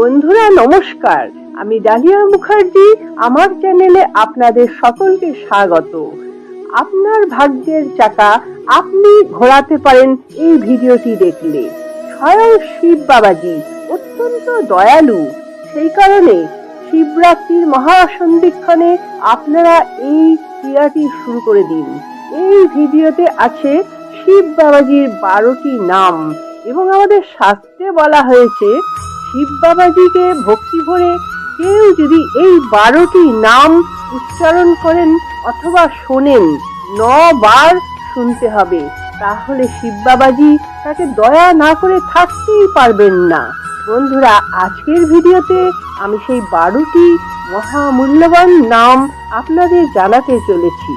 বন্ধুরা, নমস্কার। আমি ডালিয়া মুখার্জি, আমার চ্যানেলে আপনাদের সকলকে স্বাগত। আপনার ভাগ্যের চাকা আপনি ঘোরাতে পারেন এই ভিডিওটি দেখলে। স্বয়ং শিব বাবাজি অত্যন্ত দয়ালু। সেই কারণে শিবরাত্রির মহাসন্ধিক্ষণে আপনারা এই ক্রিয়াটি শুরু করে দিন। এই ভিডিওতে আছে শিব বাবাজির বারোটি নাম এবং আমাদের শাস্ত্রে বলা হয়েছে শিব বাবাজিকে ভক্তি ভরে কেউ যদি এই বারোটি নাম উচ্চারণ করেন অথবা শোনেন ন বার শুনতে হবে। তাহলে শিব বাবাজি তাকে দয়া না করে থাকতেই পারবেন না। বন্ধুরা, আজকের ভিডিওতে আমি সেই বারোটি মহামূল্যবান নাম আপনাদের জানাতে চলেছি।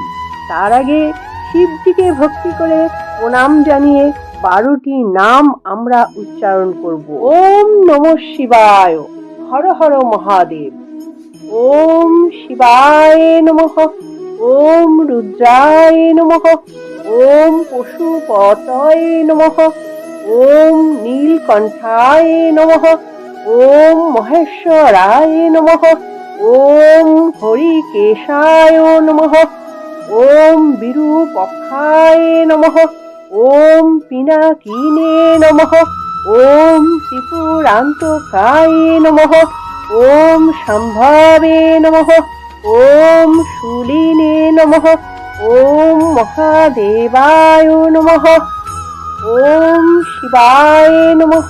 তার আগে শিবজিকে ভক্তি করে প্রণাম জানিয়ে বারোটি নাম আমরা উচ্চারণ করব। ওম নম শিবায়। হর হর মহাদেব। ওম শিবায় নমঃ। ওম রুদ্রায় নমঃ। ওম পশুপতয় নমঃ। ওম নীলকণ্ঠায় নমঃ। ওম মহেশ্বরায় নমঃ। ওম হরিকেশায় নমঃ। ওম বিরূপক্ষায় নমঃ। ওম পিনাকিনে নমঃ। ওম ত্রিপুরান্তকায় নমঃ। ওম সম্ভাবে নমঃ। ওম শূলিনে নমঃ। ওম মহাদেবায় নমঃ। ওম শিবায় নমঃ।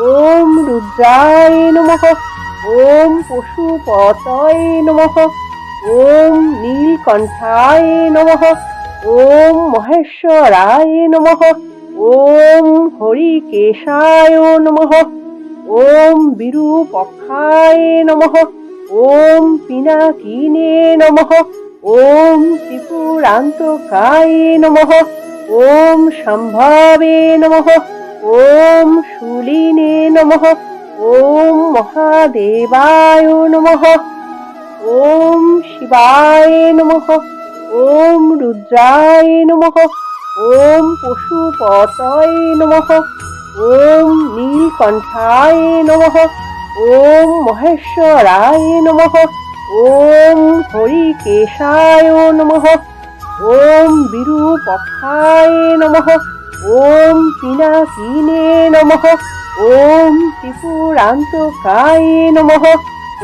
ওম রুদ্রায় নমঃ। ওম পশুপতয় নমঃ। ওম নীলকণ্ঠায় নমঃ। ওম মহেশ্বরায় নমঃ। ওম হরিকেশায় নমঃ। ওম বিরূপক্ষায় নমঃ। ওম পিনাকিনে নমঃ। ওম ত্রিপুরান্তকায় নমঃ। ওম সম্ভাবে নমঃ। ওম শূলিনে নমঃ। ওম মহাদেবায় নমঃ। ওম শিবায় নমঃ। ওম রুদ্রায় নমঃ। ওম পশুপতয় নমঃ। ওম নীলকণ্ঠায় নমঃ। ওম মহেশ্বরায় নমঃ। ওম হরিকেশায় নমঃ। ওম বিরূপক্ষায় নমঃ। ওম পিনাকিনে নমঃ। ওম ত্রিপুরান্তকায় নমঃ।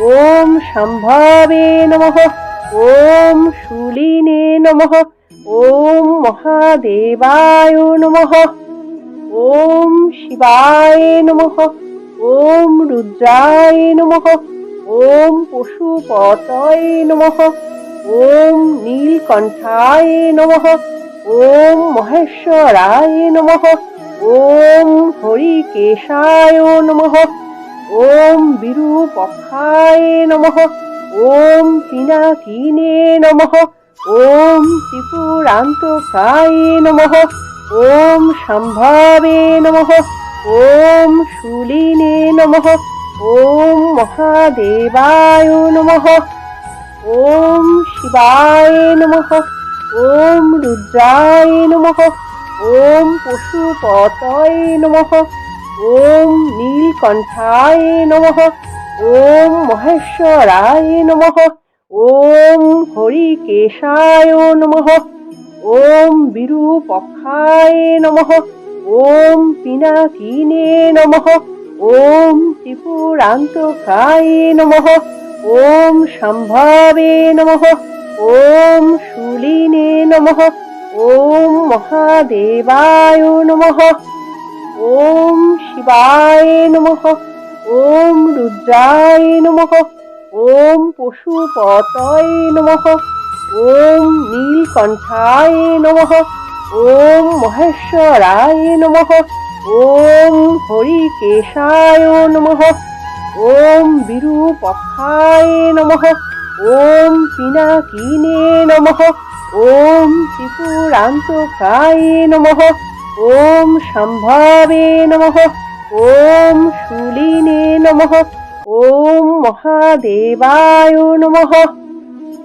ওম সম্ভাবে নমঃ। ওম শূলিনে নমঃ। ওম মহাদেবায় নমঃ। ওম শিবায় নমঃ। ওম রুদ্রায় নমঃ। ওম পশুপতয় নমঃ। ওম নীলকণ্ঠায় নমঃ। ওম মহেশ্বরায় নমঃ। ওম হরিকেশায় নমঃ। ওম বিরূপক্ষায় নমঃ। ওম পিনাকিনে নমঃ। ওম ত্রিপুরান্তকায় নমঃ। ওম সম্ভাবে নমঃ। ওম শূলিনে নমঃ। ওম মহাদেবায় নমঃ। ওম শিবায় নমঃ। ওম রুদ্রায় নমঃ। ওম পশুপতয় নমঃ। ওম নীলকণ্ঠায় নমঃ। ওম মহেশ্বরায় নমঃ। ওম হরিকেশায় নমঃ। ওম বিরূপক্ষায় নমঃ। ওম পিনাকিনে নমঃ। ওম ত্রিপুরান্তকায় নমঃ। ওম সম্ভাবে নমঃ। ওম শূলিনে নমঃ। ওম মহাদেবায় নমঃ। ওম শিবায় নমঃ। ওম রুদ্রায় নমঃ। ওম পশুপতয় নমঃ। ওম নীলকণ্ঠায় নমঃ। ওম মহেশ্বরায় নমঃ। ওম হরিকেশায় নমঃ। ওম বিরূপক্ষায় নমঃ। ওম পিনাকিনে নমঃ। ওম ত্রিপুরান্তকায় নমঃ। ওম সম্ভাবে নমঃ। ওম শূলিনে নমঃ। ওম মহাদেবায় নমঃ।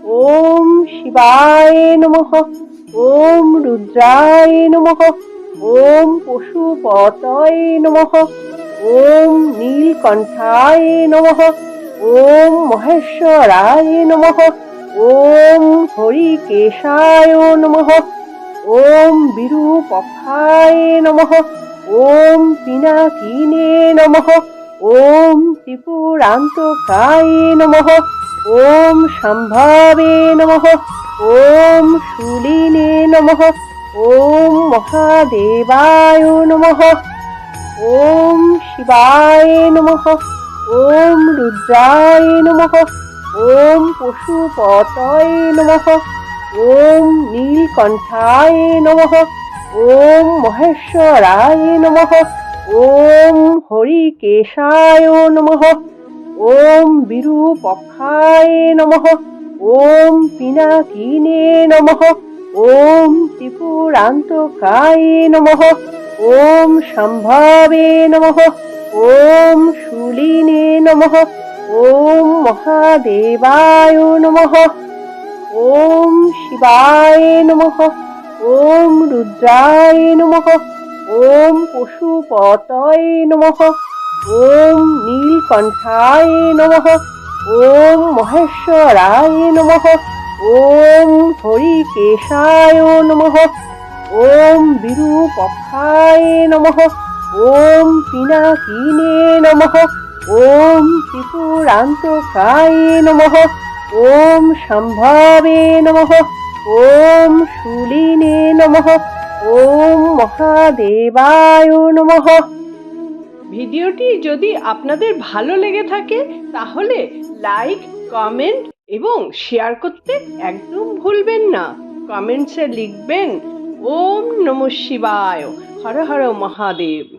ওম শিবায় নমঃ। ওম রুদ্রায় নমঃ। ওম পশুপতয় নমঃ। ওম নীলকণ্ঠায় নমঃ। ওম মহেশ্বরায় নমঃ। ওম হরিকেশায় নমঃ। ওম বিরূপক্ষায় নমঃ। ওম পিনাকিনে নমঃ। ওম ত্রিপুরান্তকায় নমঃ। ওম সম্ভাবে নমঃ। ওম শূলিনে নমঃ। ওম মহাদেবায় নমঃ। ওম শিবায় নমঃ। ওম রুদ্রায় নমঃ। ওম পশুপতয়ে নমঃ। ওম নীলকণ্ঠায় নমঃ। ওম মহেশ্বরায় নমঃ। ওম হরিকেশায় নমঃ। ওম বিরূপক্ষায় নমঃ। ওম পিনাকিনে নমঃ। ওম ত্রিপুরান্তকায় নমঃ। ওম সম্ভাবে নমঃ। ওম শূলিনে নমঃ। ওম মহাদেবায় নমঃ। ওম শিবায় নমঃ। ওম রুদ্রায় নমঃ। ওম পশুপতয়ে নমঃ। ওম নীলকণ্ঠায় নমঃ। ওম মহেশ্বরায় নমঃ। ওম হরিকেশায় নমঃ। ওম বিরূপক্ষায় নমঃ। ওম পিনাকিনে নমঃ। ওম ত্রিপুরান্তকায় নমঃ। ওম সম্ভাবে নমঃ। ওম শূলিনে নমঃ। ওম মহাদেবায় নমঃ। ভিডিওটি যদি আপনাদের ভালো লেগে থাকে, তাহলে লাইক, কমেন্ট এবং শেয়ার করতে একদম ভুলবেন না। কমেন্টসে লিখবেন, ওম নমঃ শিবায়। হর হর মহাদেব।